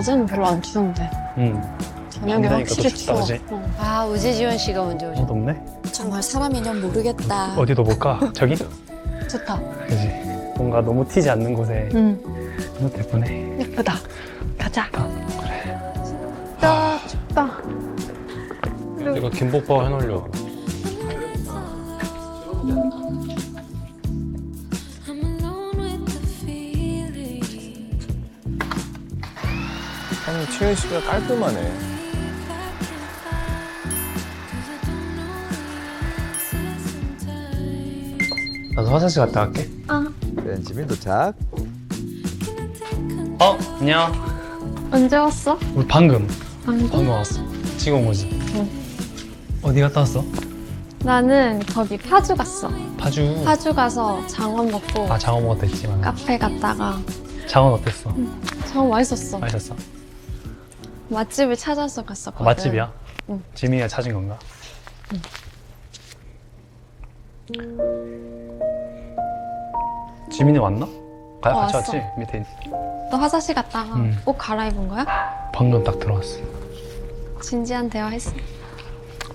낮에는 별로 안 추운데 응. 저녁에 밤새니까 확실히 춥다, 추워. 그지? 어. 아 우재지원 씨가 먼저 오셨. 아무도 없네? 정말 사람이면 모르겠다. 어디도 볼까? 저기? 좋다. 그지? 뭔가 너무 튀지 않는 곳에 응. 너무 예쁘네. 예쁘다. 가자. 그래. 춥다. 춥다. 내가 김복바 해놓으려 채연 씨가 깔끔하네. 나도 화장실 갔다 갈게. 벤지민 도착. 어? 안녕. 언제 왔어? 우리 방금, 방금? 방금 왔어. 지금 온 거지? 어디 갔다 왔어? 나는 거기 파주 갔어. 파주. 파주 가서 장원 먹고 아, 장어 먹었다 했지만. 카페 갔다가 장어는 어땠어? 장원 맛있었어. 맛있었어? 맛집을 찾아서 갔었거든. 아, 맛집이야? 응. 지민이가 찾은 건가? 지민이 왔나? 가, 어, 같이 왔어. 왔지? 밑에 있- 너 화장실 갔다가 응. 옷 갈아입은 거야? 방금 딱 들어왔어. 진지한 대화 했어.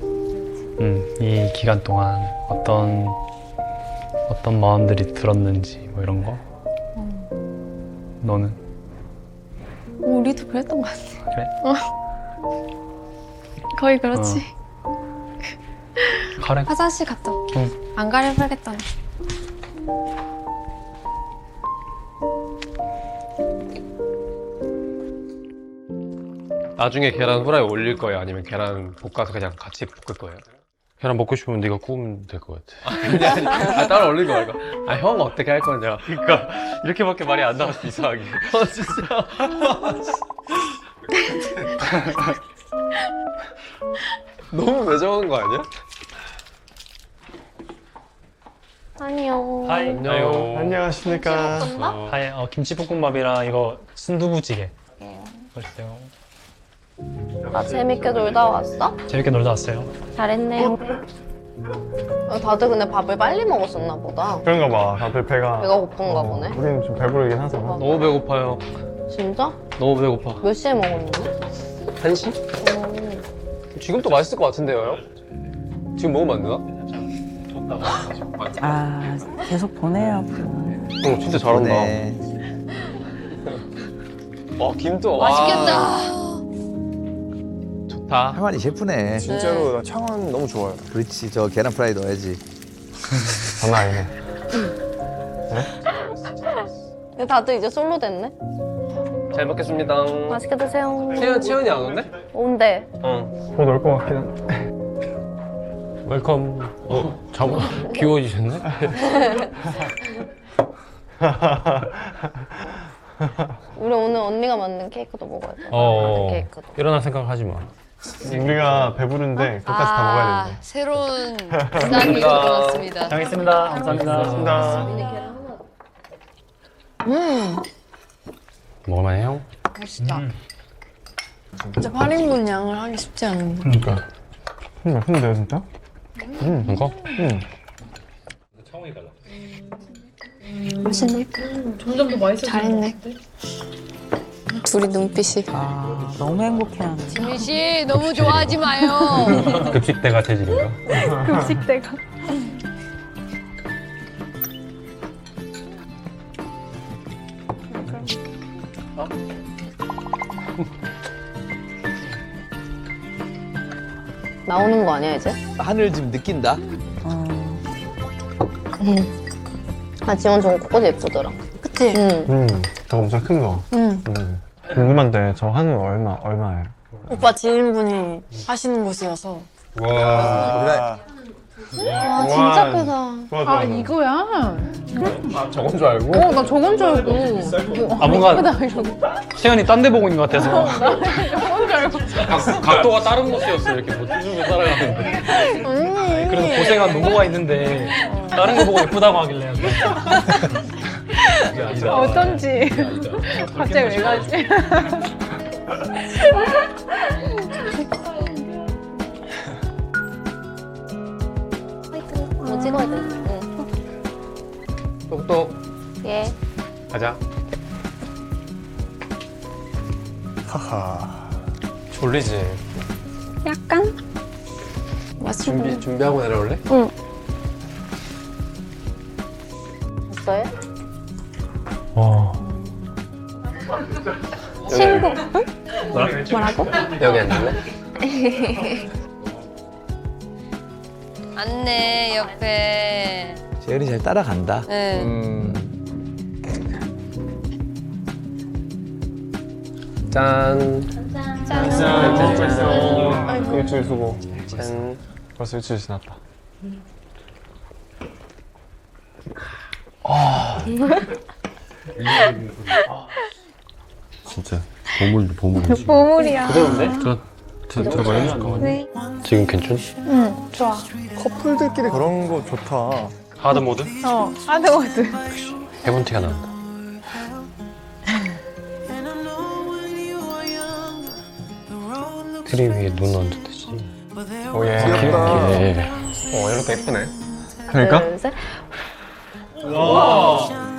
음, 이 기간 동안 어떤 어떤 마음들이 들었는지 뭐 이런 거. 너는 어, 우리도 그랬던 것 같아. 그래? 거의 그렇지. 가래? 화장실 갔다 올게. 응. 안 가려야겠다. 나중에 계란 후라이 올릴 거예요? 아니면 계란 볶아서 그냥 같이 볶을 거예요? 계란 먹고 싶으면 네가 구우면 될 것 같아. 아니, 아니, 아, 따로 올린 거 말고. 아, 형 어떻게 할 건데? 그러니까 이렇게밖에 말이 안 나왔어, 이상하게. 아, 진짜. 너무 매정한 거 아니야? 안녕. 하이. 안녕. 안녕하십니까. 어, 하이. 어, 김치볶음밥이랑 이거 순두부찌개. 맛있어요. 아, 재밌게 놀다 왔어? 재밌게 놀다 왔어요. 잘했네요. 어, 다들 근데 밥을 빨리 먹었었나 보다. 그런가 봐. 다들 배가. 배가 고픈가 어, 보네. 우리는 좀 배부르긴 하죠. 너무 배고파요. 진짜? 너무 배고파. 몇 시에 먹었는데? 한시? 지금 또 맛있을 것 같은데요, 형? 지금 먹으면 안 되나? 아, 계속 보내요. 형 진짜 잘한다. 네. 와, 김도. 맛있겠다. 좋다. 항아리 셰프네. 진짜로 나 창원 너무 좋아요. 그렇지. 저 계란 프라이 넣어야지. 장난 아니네. 근데 다들 이제 솔로 됐네? 잘 먹겠습니다. 맛있게 드세요. 채연, 채연이 안 온대? 온대. 응. 곧올 것 같긴 한데. 웰컴. 어, 잠깐 귀여워지셨네? 우리 오늘 언니가 만든 케이크도 먹어야 돼. 어. 케이크도. 일어날 생각 하지 마. 우리가 배부른데 그것까지 다 먹어야 되는데. 새로운 부담이 들어왔습니다. 잘 먹겠습니다. 감사합니다. 감사합니다. 먹을만해, 형? 맛있다. 진짜 8인분 양을 하기 쉽지 않은데. 그러니까. 음, 맛있는데요, 진짜? 이거? 음. 맛있네. 점점 더 맛있어. 잘했네. 둘이 눈빛이. 아, 너무 행복해하네. 지민 씨 너무 좋아하지 마요. 급식대가 체질인가? 급식대가. 나오는 거 아니야, 이제? 하늘 지금 느낀다. 어, 아, 지원 저거 꽃 예쁘더라. 그치? 응. 음, 저거 엄청 큰 거. 응. 음. 궁금한데 저 한우 얼마 얼마예요? 오빠 지인분이 하시는 곳이어서. 와. 와, 진짜 크다. 좋아, 좋아, 아 이거야? 저건 줄 알고? 어 나 저건 줄 알고 아, 뭔가 채연이 딴 데 보고 있는 것 같아서. 각, 각도가 다른 모습이었어. 이렇게 못 찢고 따라가는데. 그래서 고생한 노고가 있는데 다른 거 보고 예쁘다고 하길래. 어쩐지 갑자기 왜 가지? 뭐 찍어야 돼. 응. 똑똑. 예. 가자. 하하. 졸리지? 약간? 준비, 준비하고 내려올래? 됐어요? 친구. 뭐라고? 여기 앉을래? 안내 옆에. 재현이 잘 따라간다. 네. 음. 짠. 아이고. 일주일 수고. 짠. 벌써 일주일 지났다. 진짜 보물 보물. 보물이야. 그대로인데? 저, 저, 들어봐요? 잠깐만요. 네. 지금 괜찮? 응, 좋아. 커플들끼리 그런 거 좋다. 하드 모드? 어, 하드워드. 해본 티가 나온다. 트리 위에 눈 얹듯이. 오 예. 귀엽다. 어 이렇게 예쁘네. 그러니까? 둘, 셋.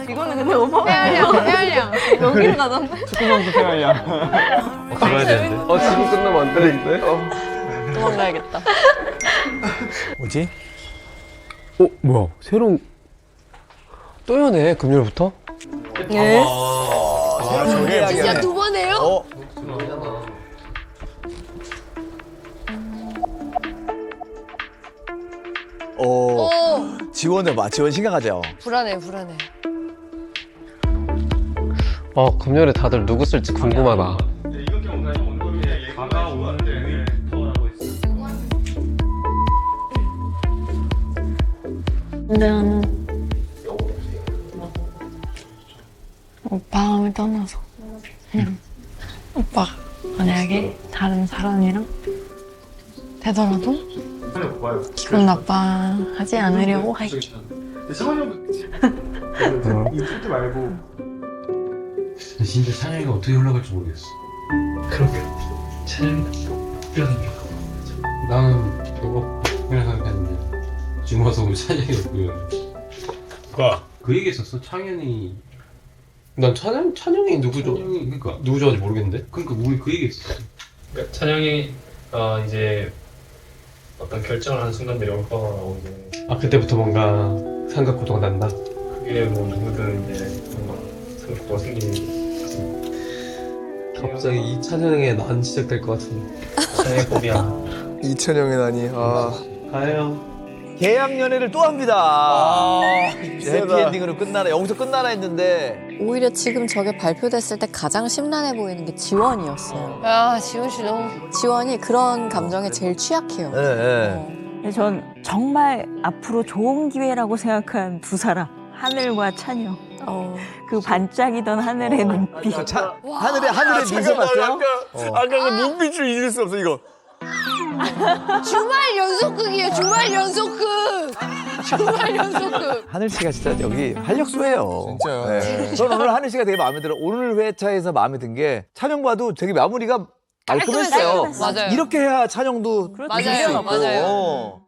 이거는 근데 오빠. 헤알량, 헤알량. 여기로 가던데? 축구 선수 생활이야. 어, 들어야 되는데. 어, 지금 끝나면 안 되는데? 어. 도망가야겠다. 뭐지? 어, 뭐야? 새로운. 또 연애, 금요일부터? 예. 진짜 두 번 해요? 어. 어, 오. 지원해봐. 지원 심각하죠? 불안해, 불안해. 어, 금요일에 다들 누구 쓸지 궁금하다. 근데 나는 오빠를 떠나서. 그냥 오빠가 만약에 다른 사람이랑 되더라도 기분 나빠하지 않으려고 할게. 진짜 찬영이가 어떻게 올라갈지 모르겠어. 그러게. 찬영이가 특별하니까. 나는 너가 그냥 생각했는데 지금 와서 보면 찬영이가 보여. 누가? 그 얘기했었어. 창현이. 난 찬영, 찬영이 누구죠? 찬영이 그러니까. 누구 좋아하는지 모르겠는데? 그러니까 우리 그 얘기했었어. 찬영이 어, 이제 어떤 결정을 하는 순간들이 올 거라고 이제 아, 그때부터 뭔가 삼각고도가 난다. 그게 뭐 누구든 이제 뭔가 생각도 생기는 갑자기 이 찬영의 난 시작될 것 같은데. 찬영의 꿈이야. 이천영의 난이 아. 가요. 계약 연애를 또 합니다. 해피엔딩으로 끝나나 여기서 끝나나 했는데 오히려 지금 저게 발표됐을 때 가장 심란해 보이는 게 지원이었어요. 야, 지훈 씨 너무. 지원이 그런 감정에 제일 취약해요. 예, 예. 어. 근데 전 정말 앞으로 좋은 기회라고 생각한 두 사람. 하늘과 찬영. 어. 그 반짝이던 하늘의 눈빛. 저 차, 하늘에 하늘에 미소 봤어요? 아까 그 눈빛을 잊을 수 없어 이거. 주말 연속극이에요, 주말 연속극! 주말 연속극! 하늘 씨가 진짜 여기 활력소예요. 진짜요. 네. 전 오늘 하늘 씨가 되게 마음에 들어. 오늘 회차에서 마음에 든 게 찬영 봐도 되게 마무리가 깔끔했어요. 맞아요. 이렇게 해야 찬영도 맞아요, 있고. 맞아요. 어.